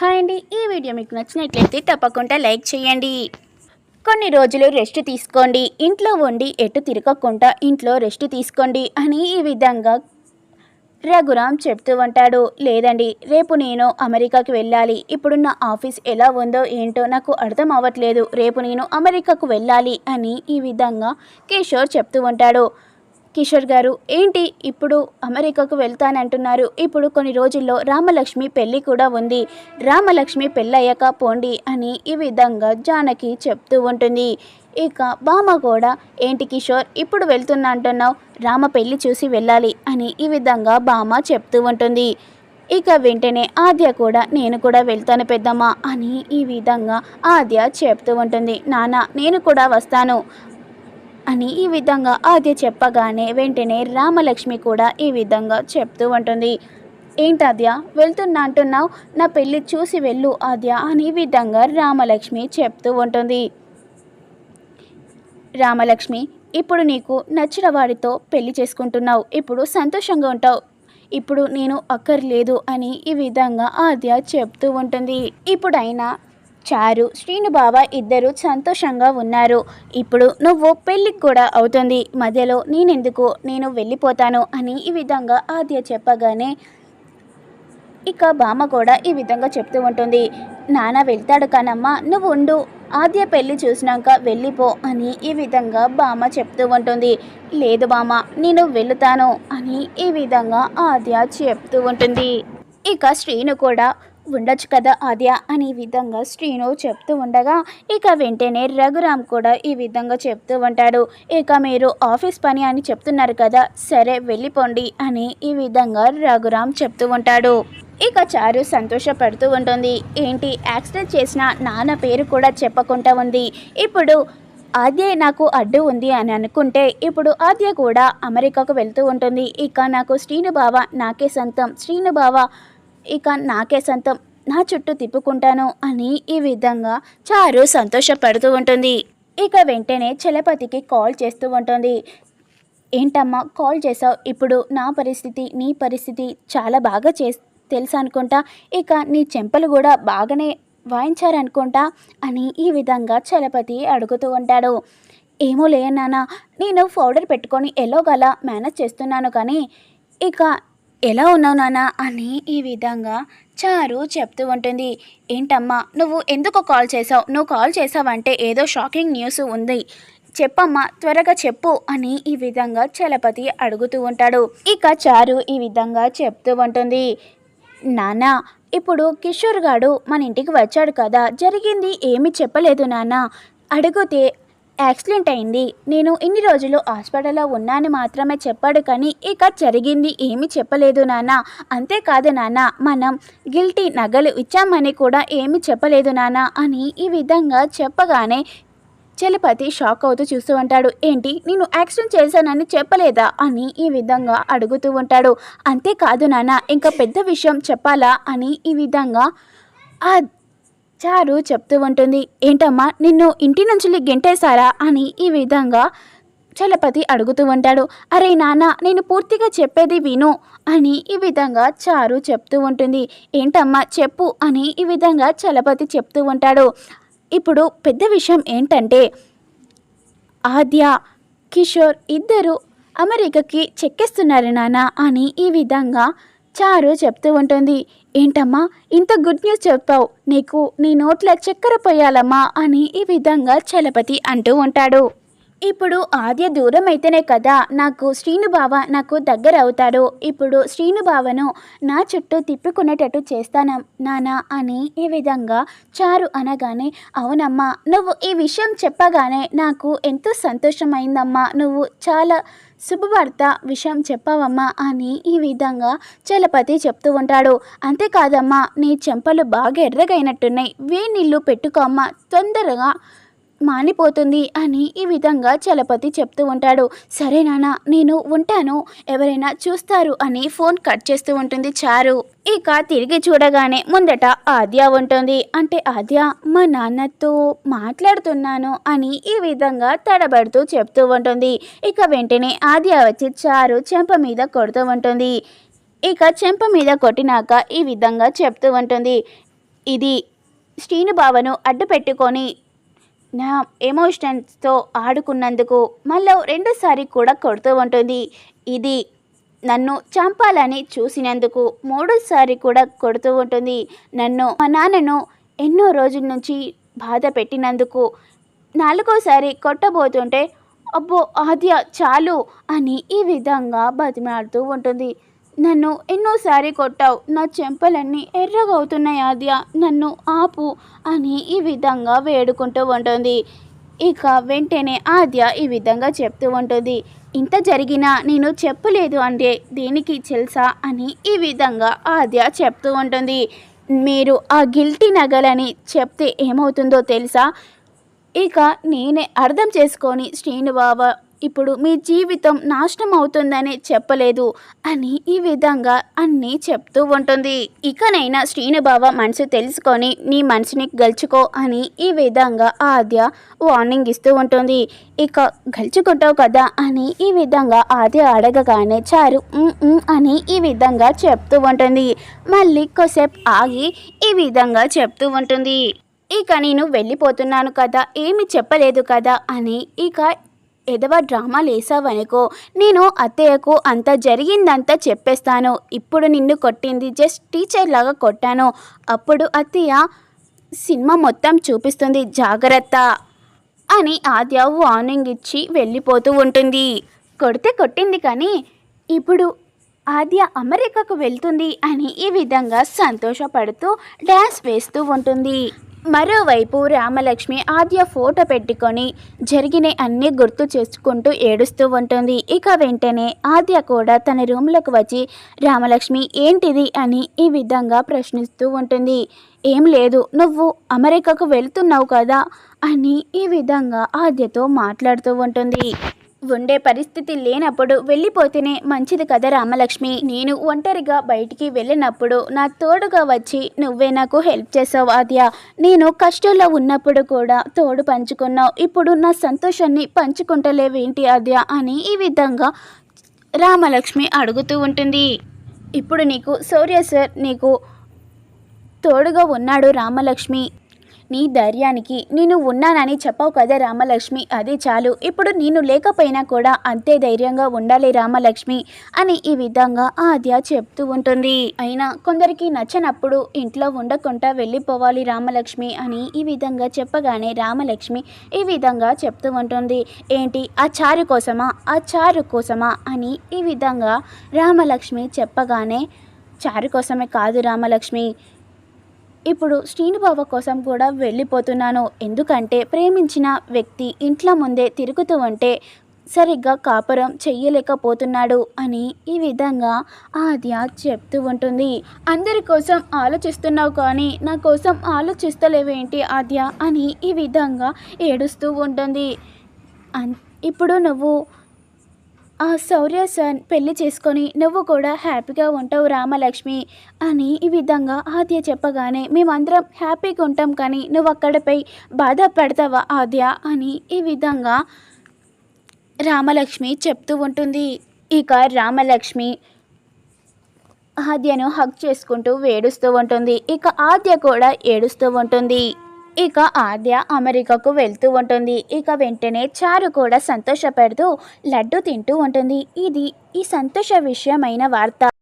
Hi అండి. ఈ video మీకు నచ్చినట్లయితే తప్పకుండా లైక్ చేయండి. కొన్ని రోజులు రెస్ట్ తీసుకోండి. ఇంట్లో ఉండి ఎటు తిరగకుండా ఇంట్లో రెస్ట్ తీసుకోండి అని ఈ విధంగా రఘురామ్ చెప్తూ ఉంటాడు. లేదండి రేపు నేను అమెరికాకి వెళ్ళాలి. ఇప్పుడు నా ఆఫీస్ ఎలా ఉందో ఏంటో నాకు అర్థం అవ్వట్లేదు. రేపు నేను అమెరికాకు వెళ్ళాలి అని ఈ విధంగా కిషోర్ చెప్తూ ఉంటాడు. కిషోర్ గారు ఏంటి ఇప్పుడు అమెరికాకు వెళ్తానంటున్నారు. ఇప్పుడు కొన్ని రోజుల్లో రామలక్ష్మి పెళ్ళి కూడా ఉంది. రామలక్ష్మి పెళ్ళయ్యాక పోండి అని ఈ విధంగా జానకి చెప్తూ ఉంటుంది. ఇక బామ కూడా ఏంటి కిషోర్ ఇప్పుడు వెళ్తున్నా అంటున్నావు. రామ పెళ్ళి చూసి వెళ్ళాలి అని ఈ విధంగా బామ చెప్తూ ఉంటుంది. ఇక వెంటనే ఆద్య కూడా నేను కూడా వెళ్తాను పెద్దమ్మ అని ఈ విధంగా ఆద్య చెప్తూ ఉంటుంది. నాన్న నేను కూడా వస్తాను అని ఈ విధంగా ఆద్య చెప్పగానే వెంటనే రామలక్ష్మి కూడా ఈ విధంగా చెప్తూ ఉంటుంది. ఏంటి ఆద్య? వెళ్తున్నా అంటున్నావు? నా పెళ్ళి చూసి వెళ్ళు ఆద్య అని ఈ విధంగా రామలక్ష్మి చెప్తూ ఉంటుంది. రామలక్ష్మి ఇప్పుడు నీకు నచ్చిన వాడితో పెళ్ళి చేసుకుంటున్నావు. ఇప్పుడు సంతోషంగా ఉంటావు. ఇప్పుడు నేను అక్కర్లేదు అని ఈ విధంగా ఆద్య చెప్తూ ఉంటుంది. ఇప్పుడైనా చారు శ్రీను బావ ఇద్దరు సంతోషంగా ఉన్నారు. ఇప్పుడు నువ్వు పెళ్ళికి కూడా అవుతుంది. మధ్యలో నేనెందుకు? నేను వెళ్ళిపోతాను అని ఈ విధంగా ఆద్య చెప్పగానే ఇక బామ్మ కూడా ఈ విధంగా చెప్తూ ఉంటుంది. నాన్న వెళ్తాడు కానమ్మా నువ్వు ఉండు. ఆద్య పెళ్ళి చూసినాక వెళ్ళిపో అని ఈ విధంగా బామ్మ చెప్తూ ఉంటుంది. లేదు బామ్మ నేను వెళుతాను అని ఈ విధంగా ఆద్య చెప్తూ ఉంటుంది. ఇక శ్రీను కూడా ఉండొచ్చు కదా ఆద్య? అని ఈ విధంగా శ్రీను చెప్తూ ఉండగా ఇక వెంటనే రఘురామ్ కూడా ఈ విధంగా చెప్తూ ఉంటాడు. ఇక మీరు ఆఫీస్ పని అని చెప్తున్నారు కదా సరే వెళ్ళిపోండి అని ఈ విధంగా రఘురామ్ చెప్తూ ఉంటాడు. ఇక చారు సంతోషపడుతూ ఉంటుంది. ఏంటి యాక్సిడెంట్ చేసిన నాన్న పేరు కూడా చెప్పకుండా ఉంది. ఇప్పుడు ఆద్య నాకు అడ్డు ఉంది అని అనుకుంటే ఇప్పుడు ఆద్య కూడా అమెరికాకు వెళ్తూ ఉంటుంది. ఇక నాకు శ్రీను బావ నాకే సొంతం. శ్రీను బావ ఇక నాకే సొంతం. నా చుట్టూ తిప్పుకుంటాను అని ఈ విధంగా చారు సంతోషపడుతూ ఉంటుంది. ఇక వెంటనే చలపతికి కాల్ చేస్తూ ఉంటుంది. ఏంటమ్మా కాల్ చేసావు ఇప్పుడు నా పరిస్థితి నీ పరిస్థితి చాలా బాగా చే తెలుసు అనుకుంటా ఇక నీ చెంపలు కూడా బాగానే వాయించారనుకుంటా? అని ఈ విధంగా చలపతి అడుగుతూ ఉంటాడు. ఏమో లే నేను పౌడర్ పెట్టుకొని ఎలాగల మేనేజ్ చేస్తున్నాను కానీ ఇక ఎలా ఉన్నావు నాన్న అని ఈ విధంగా చారు చెప్తూ ఉంటుంది. ఏంటమ్మా నువ్వు ఎందుకు కాల్ చేసావు నువ్వు కాల్ చేసావంటే ఏదో షాకింగ్ న్యూస్ ఉంది. చెప్పమ్మా త్వరగా చెప్పు అని ఈ విధంగా చలపతి అడుగుతూ ఉంటాడు. ఇక చారు ఈ విధంగా చెప్తూ ఉంటుంది. నానా ఇప్పుడు కిషోర్ గాడు మన ఇంటికి వచ్చాడు కదా జరిగింది ఏమీ చెప్పలేదు నాన్న. అడిగితే యాక్సిడెంట్ అయింది. నేను ఇన్ని రోజులు హాస్పిటల్లో ఉన్నాను మాత్రమే చెప్పాడు కానీ ఇక జరిగింది ఏమీ చెప్పలేదు నాన్న. అంతేకాదు నాన్న మనం గిల్టీ నగలు ఇచ్చామని కూడా ఏమీ చెప్పలేదు నాన్న అని ఈ విధంగా చెప్పగానే చలపతి షాక్ అవుతూ చూస్తూ ఉంటాడు. ఏంటి నేను యాక్సిడెంట్ చేశానని చెప్పలేదా? అని ఈ విధంగా అడుగుతూ ఉంటాడు. అంతేకాదు నాన్న ఇంకా పెద్ద విషయం చెప్పాలా? అని ఈ విధంగా చారు చెప్తూ ఉంటుంది ఏంటమ్మా నిన్ను ఇంటి నుంచి గెంటేశారా? అని ఈ విధంగా చలపతి అడుగుతూ ఉంటాడు. అరే నాన్న నేను పూర్తిగా చెప్పేది విను అని ఈ విధంగా చారు చెప్తూ ఉంటుంది. ఏంటమ్మా చెప్పు అని ఈ విధంగా చలపతి చెప్తూ ఉంటాడు. ఇప్పుడు పెద్ద విషయం ఏంటంటే ఆద్య కిషోర్ ఇద్దరు అమెరికాకి చెక్కేస్తున్నారు నాన్న అని ఈ విధంగా చారు చెప్తూ ఉంటుంది. ఏంటమ్మా ఇంత గుడ్ న్యూస్ చెప్పావు. నీకు నీ నోట్ల చక్కెర పోయాలమ్మా అని ఈ విధంగా చలపతి అంటూ ఉంటాడు. ఇప్పుడు ఆద్య దూరం అయితేనే కదా నాకు శ్రీనుబావ నాకు దగ్గర అవుతాడు. ఇప్పుడు శ్రీనుబావను నా చుట్టూ తిప్పుకునేటట్టు చేస్తాను నానా అని ఈ విధంగా చారు అనగానే అవునమ్మా నువ్వు ఈ విషయం చెప్పగానే నాకు ఎంతో సంతోషమైందమ్మా. నువ్వు చాలా శుభవార్త విషయం చెప్పావమ్మా అని ఈ విధంగా చలపతి చెప్తూ ఉంటాడు. అంతేకాదమ్మా నీ చెంపలు బాగా ఎర్రగైనట్టున్నాయి. వేణీళ్ళు పెట్టుకో అమ్మా తొందరగా మానిపోతుంది అని ఈ విధంగా చలపతి చెప్తూ ఉంటాడు. సరే నాన్న నేను ఉంటాను. ఎవరైనా చూస్తారు అని ఫోన్ కట్ చేస్తూ ఉంటుంది చారు. ఇక తిరిగి చూడగానే ముందట ఆద్య ఉంటుంది. అంటే ఆద్య మా నాన్నతో మాట్లాడుతున్నాను అని ఈ విధంగా తడబడుతూ చెప్తూ ఉంటుంది. ఇక వెంటనే ఆద్య వచ్చి చారు చెంప మీద కొడుతూ ఉంటుంది. ఇక చెంప మీద కొట్టినాక ఈ విధంగా చెప్తూ ఉంటుంది. ఇది శ్రీనుబావను అడ్డు పెట్టుకొని నా ఎమోషన్స్తో ఆడుకున్నందుకు మళ్ళీ రెండోసారి కూడా కొడుతూ ఉంటుంది. ఇది నన్ను చంపాలని చూసినందుకు మూడోసారి కూడా కొడుతూ ఉంటుంది. నన్ను మా నాన్నను ఎన్నో రోజుల నుంచి బాధ పెట్టినందుకు నాలుగోసారి కొట్టబోతుంటే అబ్బో ఆద్య చాలు అని ఈ విధంగా బతిమాడుతూ ఉంటుంది. నన్ను ఎన్నోసారి కొట్టావు. నా చెంపలన్నీ ఎర్రగా అవుతున్నాయి ఆద్య. నన్ను ఆపు అని ఈ విధంగా వేడుకుంటూ ఉంటుంది. ఇక వెంటనే ఆద్య ఈ విధంగా చెప్తూ ఉంటుంది. ఇంత జరిగినా నేను చెప్పలేదు అంటే దేనికి తెలుసా అని ఈ విధంగా ఆద్య చెప్తూ ఉంటుంది. మీరు ఆ గిల్టీ నగలని చెప్తే ఏమవుతుందో తెలుసా? ఇక నేనే అర్థం చేసుకొని శ్రీనుబాబా ఇప్పుడు మీ జీవితం నాశనం అవుతుందని చెప్పలేదు అని ఈ విధంగా అన్నీ చెప్తూ ఉంటుంది. ఇకనైనా శ్రీనుభావ మనసు తెలుసుకొని నీ మనసుని గెలుచుకో అని ఈ విధంగా ఆద్య వార్నింగ్ ఇస్తూ ఉంటుంది. ఇక గెలుచుకుంటావు కదా అని ఈ విధంగా ఆద్య అడగగానే చారు అని ఈ విధంగా చెప్తూ ఉంటుంది. మళ్ళీ కొసేపు ఆగి ఈ విధంగా చెప్తూ ఉంటుంది. ఇక నేను వెళ్ళిపోతున్నాను కదా ఏమి చెప్పలేదు కదా అని ఇక ఎదవ డ్రామాలు వేసావనుకో నేను అత్తయ్యకు అంత జరిగిందంతా చెప్పేస్తాను. ఇప్పుడు నిన్ను కొట్టింది జస్ట్ టీచర్ లాగా కొట్టాను. అప్పుడు అత్తయ్య సినిమా మొత్తం చూపిస్తుంది. జాగ్రత్త అని ఆద్య వార్నింగ్ ఇచ్చి వెళ్ళిపోతూ ఉంటుంది. కొడితే కొట్టింది కానీ ఇప్పుడు ఆద్య అమెరికాకు వెళ్తుంది అని ఈ విధంగా సంతోషపడుతూ డ్యాన్స్ వేస్తూ ఉంటుంది. మరోవైపు రామలక్ష్మి ఆద్య ఫోటో పెట్టుకొని జరిగిన అన్ని గుర్తు చేసుకుంటూ ఏడుస్తూ ఉంటుంది. ఇక వెంటనే ఆద్య కూడా తన రూమ్లోకి వచ్చి రామలక్ష్మి ఏంటిది? అని ఈ విధంగా ప్రశ్నిస్తూ ఉంటుంది. ఏం లేదు నువ్వు అమెరికాకు వెళ్తున్నావు కదా? అని ఈ విధంగా ఆద్యతో మాట్లాడుతూ ఉంటుంది. ఉండే పరిస్థితి లేనప్పుడు వెళ్ళిపోతేనే మంచిది కదా రామలక్ష్మి. నేను ఒంటరిగా బయటికి వెళ్ళినప్పుడు నా తోడుగా వచ్చి నువ్వే నాకు హెల్ప్ చేసావు ఆద్య. నేను కష్టంలో ఉన్నప్పుడు కూడా తోడు పంచుకున్నావు. ఇప్పుడు నా సంతోషాన్ని పంచుకుంటలేవేంటి ఆద్య అని ఈ విధంగా రామలక్ష్మి అడుగుతూ ఉంటుంది. ఇప్పుడు నీకు సౌర్య సార్ నీకు తోడుగా ఉన్నాడు రామలక్ష్మి. నీ ధైర్యానికి నేను ఉన్నానని చెప్పావు కదా రామలక్ష్మి. అది చాలు. ఇప్పుడు నేను లేకపోయినా కూడా అంతే ధైర్యంగా ఉండాలి రామలక్ష్మి అని ఈ విధంగా ఆద్య చెప్తూ ఉంటుంది. అయినా కొందరికి నచ్చనప్పుడు ఇంట్లో ఉండకుండా వెళ్ళిపోవాలి రామలక్ష్మి అని ఈ విధంగా చెప్పగానే రామలక్ష్మి ఈ విధంగా చెప్తూ ఉంటుంది. ఏంటి? ఆ చారు కోసమా? ఆ చారు కోసమా? అని ఈ విధంగా రామలక్ష్మి చెప్పగానే చారు కోసమే కాదు రామలక్ష్మి. ఇప్పుడు శ్రీనుబాబు కోసం కూడా వెళ్ళిపోతున్నాను. ఎందుకంటే ప్రేమించిన వ్యక్తి ఇంట్లో ముందే తిరుగుతూ ఉంటే సరిగ్గా కాపురం చెయ్యలేకపోతున్నాడు అని ఈ విధంగా ఆద్య చెప్తూ ఉంటుంది. అందరి కోసం ఆలోచిస్తున్నావు కానీ నా కోసం ఆలోచిస్తలేవేంటి ఆద్య అని ఈ విధంగా ఏడుస్తూ ఉంటుంది. అన్ ఇప్పుడు నువ్వు ఆ శౌర్య సార్ పెళ్ళి చేసుకొని నువ్వు కూడా హ్యాపీగా ఉంటావు రామలక్ష్మి అని ఈ విధంగా ఆద్య చెప్పగానే మేమందరం హ్యాపీగా ఉంటాం కానీ నువ్వు అక్కడపై బాధపడతావా ఆద్య అని ఈ విధంగా రామలక్ష్మి చెప్తూ ఉంటుంది. ఇక రామలక్ష్మి ఆద్యను హక్ చేసుకుంటూ వేడుస్తూ ఉంటుంది. ఇక ఆద్య కూడా ఏడుస్తూ ఉంటుంది. ఇక ఆద్య అమెరికాకు వెళ్తూ ఉంటుంది. ఇక వెంటనే చారు కూడా సంతోషపెడుతూ లడ్డు తింటూ ఉంటుంది. ఇది ఈ సంతోష విషయమైన వార్త.